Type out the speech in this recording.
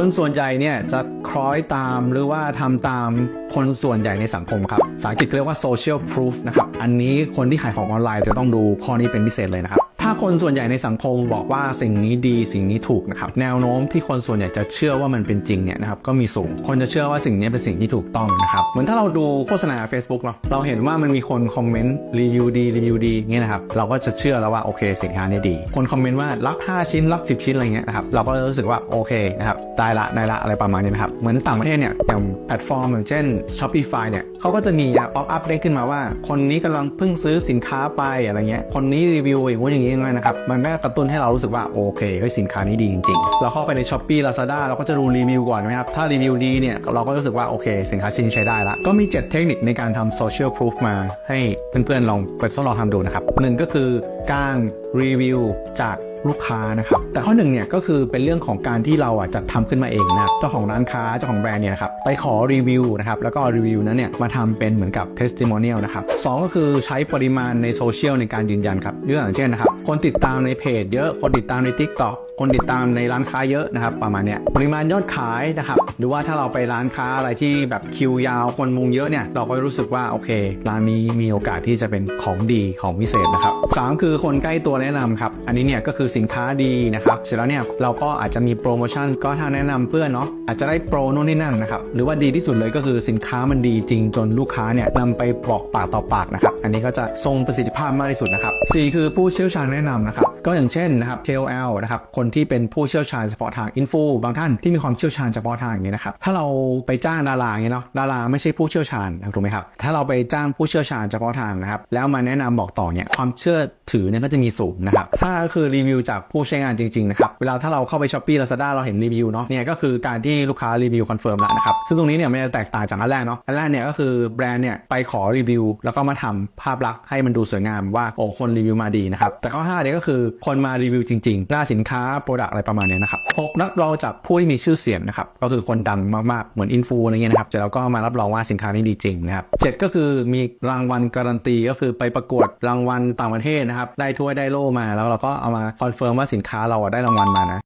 คนส่วนใหญ่เนี่ยจะคล้อยตามหรือว่าทำตามคนส่วนใหญ่ในสังคมครับภาษาอังกฤษเรียกว่า social proof นะครับ อันนี้คนที่ขายของออนไลน์จะต้องดูข้อนี้เป็นพิเศษเลยนะครับ ถ้าคนส่วนใหญ่ในสังคมบอกว่าสิ่งนี้ดีสิ่งนี้ถูกนะครับแนวโน้มที่คนส่วนใหญ่จะเชื่อว่ามันเป็นจริงเนี่ยนะครับก็มีสูง คนจะเชื่อว่าสิ่งนี้เป็นสิ่งที่ถูกต้องนะครับเหมือนถ้าเราดูโฆษณา Facebook เนาะเราเห็นว่ามันมีคนคอมเมนต์รีวิวดีรีวิวดีเงี้ยนะครับเราก็จะเชื่อแล้วว่าโอเคสินค้านี้ดี คนคอมเมนต์ว่ารับ 5 ชิ้นรับ 10 ชิ้นอะไรเงี้ยนะครับเราก็รู้สึกว่าโอเคนะครับได้ละได้ละอะไรประมาณนี้นะครับเหมือนต่างประเทศเนี่ยอย่างแพลตฟอร์มอย่างเช่น Shopify เนี่ยเขาก็จะมีป๊อปอัพเด้งขึ้นมาว่า คนนี้กำลังเพิ่งซื้อสินค้าไปอะไรเงี้ยคนนี้รีวิวอย่างงู้นอย่างนี้ยังไงนะครับ มันก็กระตุ้นให้เรารู้สึกว่าโอเคเฮ้ยสินค้านี้ดีจริงๆ เราเข้าไปใน s h อ p e e Lazada เราก็จะดูรีวิวก่อนนะครับ ถ้ารีวิวดีเนี่ยเราก็รู้สึกว่าโอเค สินค้าชิ้นนี้ใช้ได้ละ ก็มี 7 เทคนิคในการทำ social proof มาให้เพื่อนๆลองไปทดลองทำดูนะครับหนึ่งก็คือการรีวิวจาก ลูกค้านะครับแต่ข้อหนึ่งเนี่ยก็คือเป็นเรื่องของการที่เราอะจะทำขึ้นมาเองนะเจ้าของร้านค้าเจ้าของแบรนด์เนี่ยนะครับไปขอรีวิวนะครับแล้วก็รีวิวนั้นเนี่ยมาทำเป็นเหมือนกับ testimonial นะครับสองก็คือใช้ปริมาณในโซเชียลในการยืนยันครับยกตัวอย่างเช่นนะครับคนติดตามในเพจเยอะคนติดตามใน TikTok คนติดตามในร้านค้าเยอะนะครับประมาณเนี้ยปริมาณยอดขายนะครับหรือว่าถ้าเราไปร้านค้าอะไรที่แบบคิวยาวคนมุงเยอะเนี่ยเราก็รู้สึกว่าโอเคร้านนี้มีโอกาสที่จะเป็นของดีของพิเศษนะครับสามคือคนใกล้ตัวแนะนำครับอันนี้เนี่ยก็คือสินค้าดีนะครับเสร็จแล้วเนี่ยเราก็อาจจะมีโปรโมชั่นก็ถ้าแนะนำเพื่อนเนาะอาจจะได้โปรโน่นนี่นั่นนะครับหรือว่าดีที่สุดเลยก็คือสินค้ามันดีจริงจนลูกค้าเนี่ยนำไปบอกปากต่อปากนะครับอันนี้ก็จะทรงประสิทธิภาพมากที่สุดนะครับสี่คือผู้เชี่ยวชาญแนะนำนะครับก็อย่างเช่นนะครับ KOL นะครับคนที่เป็นผู้เชี่ยวชาญเฉพาะทางอินฟูบางท่านที่มีความเชี่ยวชาญเฉพาะทางอย่างนี้นะครับถ้าเราไปจ้างดาราอย่างนี้เนาะดาราไม่ใช่ผู้เชี่ยวชาญถูกไหมครับถ้าเราไปจ้างผู้เชี่ยวชาญเฉพาะทางนะครับแล้วมาแนะนำบอกต่อเนี่ยความเชื่อถือเนี่ยก็จะมีสูงนะครับถ้าก็คือรีวิวจากผู้ใช้งานจริงๆนะครับเวลาถ้าเราเข้าไปช้อปปี้ลาซาด้าเราเห็นรีวิวเนาะเนี่ยก็คือการที่ลูกค้ารีวิวคอนเฟิร์มแล้วนะครับซึ่งตรงนี้เนี่ยไม่ได้แตกต่างจากอันแรกเนาะอันแรกเนี่ยก็คือแบรนด์เนี่ยไปขอรีวิว แล้วก็มาทำภาพลักษณ์ให้มันดูสวยงามว่าโอ้คนรีวิวมาดีนะครับแต่ข้อ5เนี่ยก็คือคนมารีวิวจริงๆหน้าสินค้าโปรดักต์อะไรประมาณเนี้ยนะครับหกนักรองจากผู้ที่มีชื่อเสียงนะครับก็คือคนดังมากๆเหมือนอินฟูอะไรเงี้ยนะครับแต่เราก็มารับรองว่าสินค้านี้ดีจริงนะครับเจ็ดก็คือมีรางวัลการันตีก็คือไปประกวดรางวัลต่างประเทศนะครับได้ถ้วยได้โล่มาแล้วเราก็เอามาคอนเฟิร์มว่าสินค้าเราอะได้รางวัลมานะ